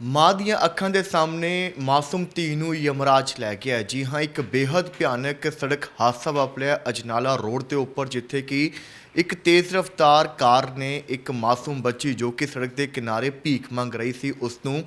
ਮਾਂ ਦੀਆਂ ਅੱਖਾਂ ਦੇ ਸਾਹਮਣੇ ਮਾਸੂਮ ਧੀ ਨੂੰ ਯਮਰਾਜ ਲੈ ਗਿਆ ਜੀ ਹਾਂ, ਇੱਕ ਬੇहद ਭਿਆਨਕ ਸੜਕ ਹਾਦਸਾ ਵਾਪਰਿਆ ਅਜਨਾਲਾ ਰੋਡ ਦੇ ਉੱਪਰ, ਜਿੱਥੇ ਕਿ ਇੱਕ ਤੇਜ਼ ਰਫ਼ਤਾਰ ਕਾਰ ਨੇ ਇੱਕ ਮਾਸੂਮ ਬੱਚੀ ਜੋ ਕਿ ਸੜਕ ਦੇ ਕਿਨਾਰੇ ਭੀਖ ਮੰਗ ਰਹੀ ਸੀ, ਉਸ ਨੂੰ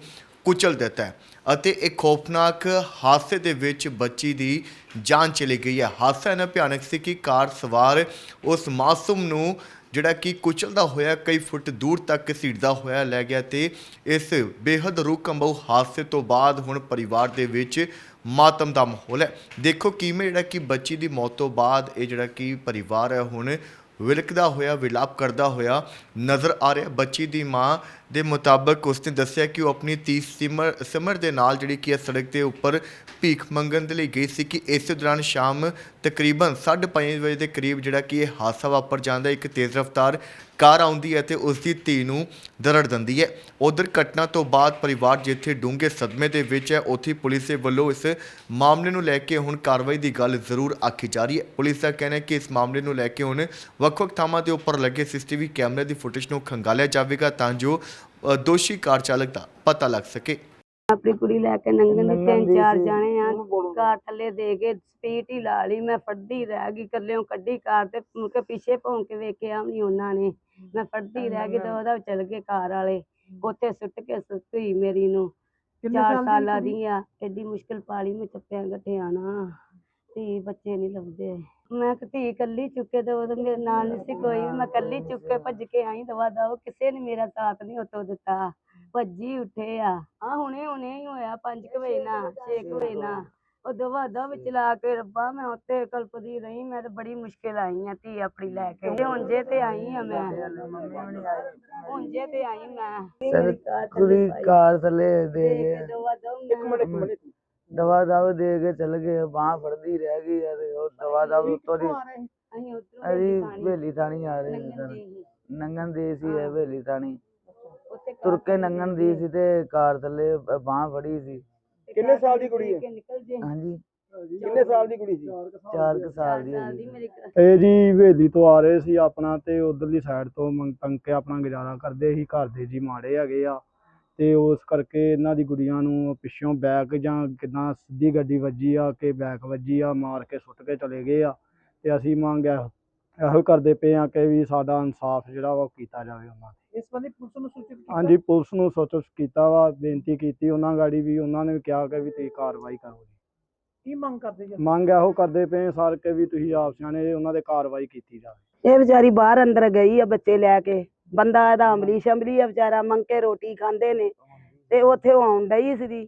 ਕੁਚਲ ਦਿੱਤਾ ਹੈ ਅਤੇ ਇਹ ਖੌਫਨਾਕ ਹਾਦਸੇ ਦੇ ਵਿੱਚ ਬੱਚੀ ਦੀ ਜਾਨ ਚਲੀ ਗਈ ਹੈ। ਹਾਦਸਾ ਇਹਨਾਂ ਭਿਆਨਕ ਸੀ ਕਿ ਕਾਰ ਸਵਾਰ ਉਸ ਮਾਸੂਮ ਨੂੰ ਜਿਹੜਾ ਕਿ ਕੁਚਲਦਾ ਹੋਇਆ ਕਈ ਫੁੱਟ ਦੂਰ ਤੱਕ ਘਸੀੜਦਾ ਹੋਇਆ ਲੈ ਗਿਆ ਤੇ ਇਸ ਬੇਹੱਦ ਰੂਹ ਕੰਬਾਊ ਹਾਦਸੇ ਤੋਂ ਬਾਅਦ ਹੁਣ ਪਰਿਵਾਰ ਦੇ ਵਿੱਚ ਮਾਤਮ ਦਾ ਮਾਹੌਲ ਹੈ। ਦੇਖੋ ਕਿਵੇਂ ਜਿਹੜਾ ਕਿ ਬੱਚੀ ਦੀ ਮੌਤ ਤੋਂ ਬਾਅਦ ਇਹ ਜਿਹੜਾ ਕਿ ਪਰਿਵਾਰ ਹੈ ਹੁਣ ਵਿਲਕਦਾ ਹੋਇਆ, ਵਿਲਾਪ ਕਰਦਾ ਹੋਇਆ ਨਜ਼ਰ ਆ ਰਿਹਾ। ਬੱਚੀ ਦੀ ਮਾਂ ਦੇ ਮੁਤਾਬਕ ਉਸਨੇ ਦੱਸਿਆ ਕਿ ਉਹ ਆਪਣੀ ਧੀ ਸਿਮਰ ਸਿਮਰ ਦੇ ਨਾਲ ਜਿਹੜੀ ਕਿ ਇਹ ਸੜਕ ਦੇ ਉੱਪਰ ਭੀਖ ਮੰਗਣ ਦੇ ਲਈ ਗਈ ਸੀ ਕਿ ਇਸੇ ਦੌਰਾਨ ਸ਼ਾਮ ਤਕਰੀਬਨ 5:30 ਵਜੇ ਦੇ ਕਰੀਬ ਜਿਹੜਾ ਕਿ ਇਹ ਹਾਦਸਾ ਵਾਪਰ ਜਾਂਦਾ ਇੱਕ ਤੇਜ਼ ਰਫ਼ਤਾਰ ਕਾਰ ਆਉਂਦੀ ਹੈ ਤੇ ਉਸ ਦੀ ਧੀ ਨੂੰ ਦਰੜ ਦਿੰਦੀ ਹੈ। ਉਧਰ ਘਟਨਾ ਤੋਂ ਬਾਅਦ ਪਰਿਵਾਰ ਜਿੱਥੇ ਡੂੰਘੇ ਸਦਮੇ ਦੇ ਵਿੱਚ ਹੈ, ਉੱਥੇ ਪੁਲਿਸ ਦੇ ਵੱਲੋਂ ਇਸ ਮਾਮਲੇ ਨੂੰ ਲੈ ਕੇ ਹੁਣ ਕਾਰਵਾਈ ਦੀ ਗੱਲ ਜ਼ਰੂਰ ਆਖੀ ਜਾ ਰਹੀ ਹੈ। ਪੁਲਿਸ ਦਾ ਕਹਿਣਾ ਹੈ ਕਿ ਇਸ ਮਾਮਲੇ ਨੂੰ ਲੈ ਕੇ ਹੁਣ ਵੱਖ-ਵੱਖ ਥਾਵਾਂ ਦੇ ਉੱਪਰ ਲੱਗੇ ਸੀਸੀਟੀਵੀ ਕੈਮਰੇ ਦੀ ਫੁਟੇਜ ਨੂੰ ਖੰਗਾਲਿਆ ਜਾਵੇਗਾ ਤਾਂ ਜੋ ਅ, ਦੋਸ਼ੀ ਕਾਰ ਚਾਲਕ ਦਾ ਪਤਾ ਲੱਗ ਸਕੇ। ਆਪਣੀ ਕੁੜੀ ਲੈ ਕੇ ਨੰਗਨ ਦੇ ਤਿੰਨ ਚਾਰ। ਜਾਣੇ ਆ। ਕਾਰ ਥੱਲੇ ਦੇ ਕੇ ਸਪੀਡ ਹੀ ਲਾ ਲਈ ਮੈਂ ਫੜਦੀ ਰਹਿ ਗਈ ਕੱਲਿਓ ਕੱਢੀ ਕਾਰ ਤੇ ਮੁੜ ਕੇ ਪਿੱਛੇ ਭੌਂ ਕੇ ਵੇਖਿਆ ਵੀ ਨੀ ਉਹਨਾਂ ਨੇ। ਮੈਂ ਫੜਦੀ ਰਹਿ ਗਈ ਤੇ ਉਹਦਾ ਚੱਲ ਗਏ ਕਾਰ ਵਾਲੇ। ਉੱਥੇ ਸੁੱਟ ਕੇ ਸੁੱਤੀ ਮੇਰੀ ਨੂੰ। ਕਿੰਨੇ ਚਾਰ ਸਾਲ ਦੀ ਆ ਐਡੀ ਮੁਸ਼ਕਿਲ ਪਾਲੀ ਮੈਂ ਚੱਪਿਆਂ ਗੱਠੇ ਆਣਾ ਧੀ ਬੱਚੇ ਨਹੀਂ ਲੱਭਦੇ। ਮੈਂ ਕਿ ਧੀ ਕੱਲੀ ਚੁੱਕੇ ਤੇ ਉਹਦੇ ਮੇਰੇ ਨਾਲ ਨਹੀਂ ਸੀ ਕੋਈ ਮੈਂ ਕੱਲੀ ਚੁੱਕ ਕੇ ਭੱਜ ਕੇ ਆਈ ਦਵਾ ਦਵ ਕਿਸੇ ਨੇ ਮੇਰਾ ਸਾਥ ਨਹੀਂ ਉਤੋਂ ਦਿੱਤਾ। ਭੱਜੀ ਉੱਠੇ ਆ। ਆ ਹੁਣੇ ਹੁਣੇ ਹੀ ਹੋਇਆ 5 ਵਜੇ ਨਾ 6 ਵਜੇ ਨਾ। ਉਹ ਦਵਾ ਦਵ ਚਲਾ ਕੇ ਰੱਬਾ ਮੈਂ ਉੱਤੇ ਕਲਪਦੀ ਰਹੀ। ਮੈਂ ਤੇ ਬੜੀ ਮੁਸ਼ਕਿਲ ਆਈ ਆ ਧੀ ਆਪਣੀ ਲੈ ਕੇ। ਤੇ ਹੁਣ ਜੇ ਤੇ ਆਈ ਆ ਮੈਂ। ਹੁਣ ਜੇ ਤੇ ਆਈ ਮੈਂ। ਸਰ ਕੁੜੀ ਕਾਰ ਥੱਲੇ ਦੇ ਗਏ ਦਵਾ ਦਵ ਮੈਂ ਦਵਾ ਦਵ ਦੇ ਕੇ ਚਲ ਗਏ ਬਾਹ ਫੜਦੀ ਰਹਿ ਗਈ ਆ ਤੇ ਉਹ ਦਵਾ ਦਵ ਉੱਤੋਂ ਦੀ ਅਸੀਂ ਉਧਰੋਂ ਅਸੀਂ ਹਵੇਲੀ ਥਾਣੀ ਆ ਰਹੇ ਸੀ। ਨੰਗਨ ਦੀ ਸੀ ਇਹ ਹਵੇਲੀ ਥਾਣੀ। ਉੱਥੇ ਤੁਰ ਕੇ ਨੰਗਨ ਦੀ ਸੀ ਤੇ ਕਾਰ ਥੱਲੇ ਬਾਹ ਫੜੀ ਸੀ। ਕਿੰਨੇ ਸਾਲ ਦੀ ਕੁੜੀ ਹੈ? ਹਾਂਜੀ। ਕਿੰਨੇ ਸਾਲ ਦੀ ਕੁੜੀ ਸੀ? 4 ਕੁ ਸਾਲ ਦੀ ਇਹ ਜੀ ਹਵੇਲੀ ਤੋਂ ਆ ਰਹੇ ਸੀ ਆਪਣਾ ਤੇ ਉਧਰਲੀ ਸਾਈਡ ਤੋਂ ਮੰਗ ਤੰਗ ਕੇ ਆਪਣਾ ਗੁਜ਼ਾਰਾ ਕਰਦੇ ਸੀ ਘਰ ਦੇ ਜੀ ਮਾੜੇ ਹੈਗੇ ਆ। ਤੇ ਉਸ ਕਰਕੇ ਇਹਨਾਂ ਦੀ ਗੁੜੀਆਂ ਨੂੰ ਪਿੱਛੋਂ ਬੈਕ ਜਾਂ ਕਿਦਾਂ ਸਿੱਧੀ ਗੱਡੀ ਵੱਜੀ ਆ ਕਿ ਬੈਕ ਵੱਜੀ ਆ ਮਾਰ ਕੇ ਸੁੱਟ ਕੇ ਚਲੇ ਗਏ ਆ। ਤੇ ਅਸੀਂ ਮੰਗ ਇਹੋ ਇਹੋ ਕਰਦੇ ਪਏ ਆ ਕਿ ਵੀ ਸਾਡਾ ਇਨਸਾਫ ਜਿਹੜਾ ਵਾ ਉਹ ਕੀਤਾ ਜਾਵੇ ਉਹਨਾਂ ਤੇ। ਇਸ ਬੰਦੇ ਪੁਲਿਸ ਨੂੰ ਸੂਚਿਤ ਹਾਂਜੀ ਪੁਲਿਸ ਨੂੰ ਸੋਚੋ ਕੀਤਾ ਵਾ ਬੇਨਤੀ ਕੀਤੀ ਉਹਨਾਂ ਗਾੜੀ ਵੀ ਉਹਨਾਂ ਨੇ ਵੀ ਕਿਹਾ ਕਿ ਵੀ ਤੁਸੀਂ ਕਾਰਵਾਈ ਕਰੋ ਜੀ। ਕੀ ਮੰਗ ਕਰਦੇ ਜੀ? ਮੰਗ ਇਹੋ ਕਰਦੇ ਪਏ ਸਰ ਕਿ ਵੀ ਤੁਸੀਂ ਆਪ ਸਿਆਣੇ ਉਹਨਾਂ ਦੇ ਕਾਰਵਾਈ ਕੀਤੀ ਜਾਵੇ। ਇਹ ਵਿਚਾਰੀ ਬਾਹਰ ਅੰਦਰ ਗਈ ਆ ਬੱਚੇ ਲੈ ਕੇ। ਬੰਦਾ ਇਹਦਾ ਅਮਲੀ ਸ਼ਮਲੀ ਆ, ਵਿਚਾਰਾ ਮੰਗ ਕੇ ਰੋਟੀ ਖਾਂਦੇ ਨੇ ਤੇ ਉੱਥੇ ਆਉਣ ਡਈ ਸੀ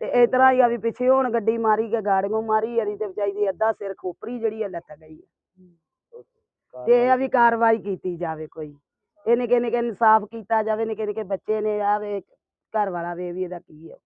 ਤੇ ਇਸ ਤਰ੍ਹਾਂ ਹੀ ਆ ਵੀ ਪਿੱਛੇ ਹੁਣ ਗੱਡੀ ਮਾਰੀ ਕੇ ਗਾੜੀਆਂ ਮਾਰੀ ਆ ਤੇ ਵਿਚਾਰੀ ਦੀ ਅੱਧਾ ਸਿਰ ਖੋਪਰੀ ਜਿਹੜੀ ਆ ਲੱਥ ਗਈ ਆ। ਤੇ ਇਹ ਆ ਵੀ ਕਾਰਵਾਈ ਕੀਤੀ ਜਾਵੇ ਕੋਈ। ਇਹ ਨਿੱਕੇ ਨਿੱਕੇ ਇਨਸਾਫ ਕੀਤਾ ਜਾਵੇ, ਨਿੱਕੇ ਨਿੱਕੇ ਬੱਚੇ ਨੇ ਆ ਵੇ ਘਰ ਵਾਲਾ ਵੇ ਵੀ ਇਹਦਾ ਕੀ ਆ।